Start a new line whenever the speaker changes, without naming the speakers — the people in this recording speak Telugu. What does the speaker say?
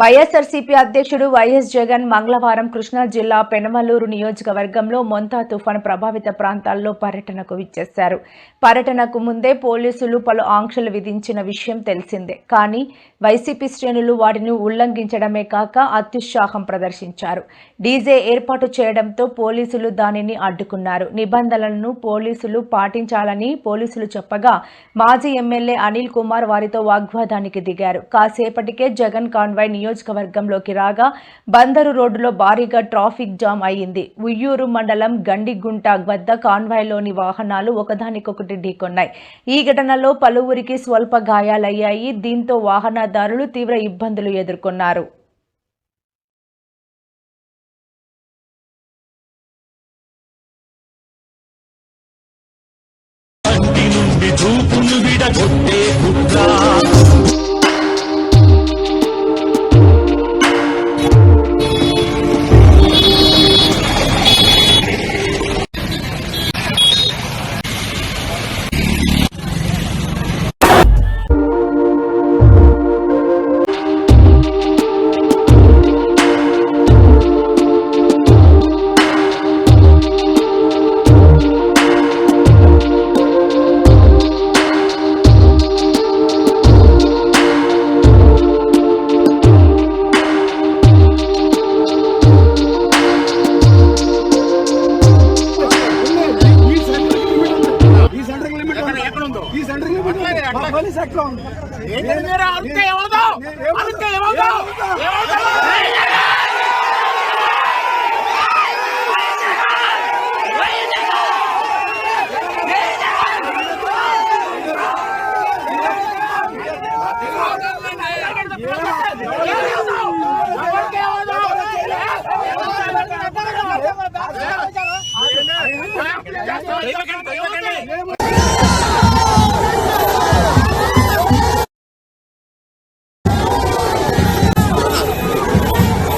వైఎస్ఆర్సీపీ అధ్యక్షుడు వైఎస్ జగన్ మంగళవారం కృష్ణా జిల్లా పెనమలూరు నియోజకవర్గంలో మొంతా తుఫాను ప్రభావిత ప్రాంతాల్లో పర్యటనకు విచ్చేశారు. పర్యటనకు ముందే పోలీసులు పలు ఆంక్షలు విధించిన విషయం తెలిసిందే. కానీ వైసీపీ శ్రేణులు వాటిని ఉల్లంఘించడమే కాక అత్యుత్సాహం ప్రదర్శించారు. డీజే ఏర్పాటు చేయడంతో పోలీసులు దానిని అడ్డుకున్నారు. నిబంధనలను పోలీసులు పాటించాలని పోలీసులు చెప్పగా మాజీ ఎమ్మెల్యే అనిల్ కుమార్ వారితో వాగ్వాదానికి దిగారు. కాసేపటికే జగన్ కాన్వాయ్ నియోజకవర్గంలోకి రాగా బందరు రోడ్డులో భారీగా ట్రాఫిక్ జామ్ అయ్యింది. ఉయ్యూరు మండలం గండిగుంట వద్ద కాన్వాయ్లోని వాహనాలు ఒకదానికొకటి ఢీకొన్నాయి. ఈ ఘటనలో పలువురికి స్వల్ప గాయాలయ్యాయి. దీంతో వాహనదారులు తీవ్ర ఇబ్బందులు ఎదుర్కొన్నారు.
చూపును
విడగొ సెంట్రింగ్ లిమిట్ ఈ సెంట్రింగ్ లిమిట్ పోలీస్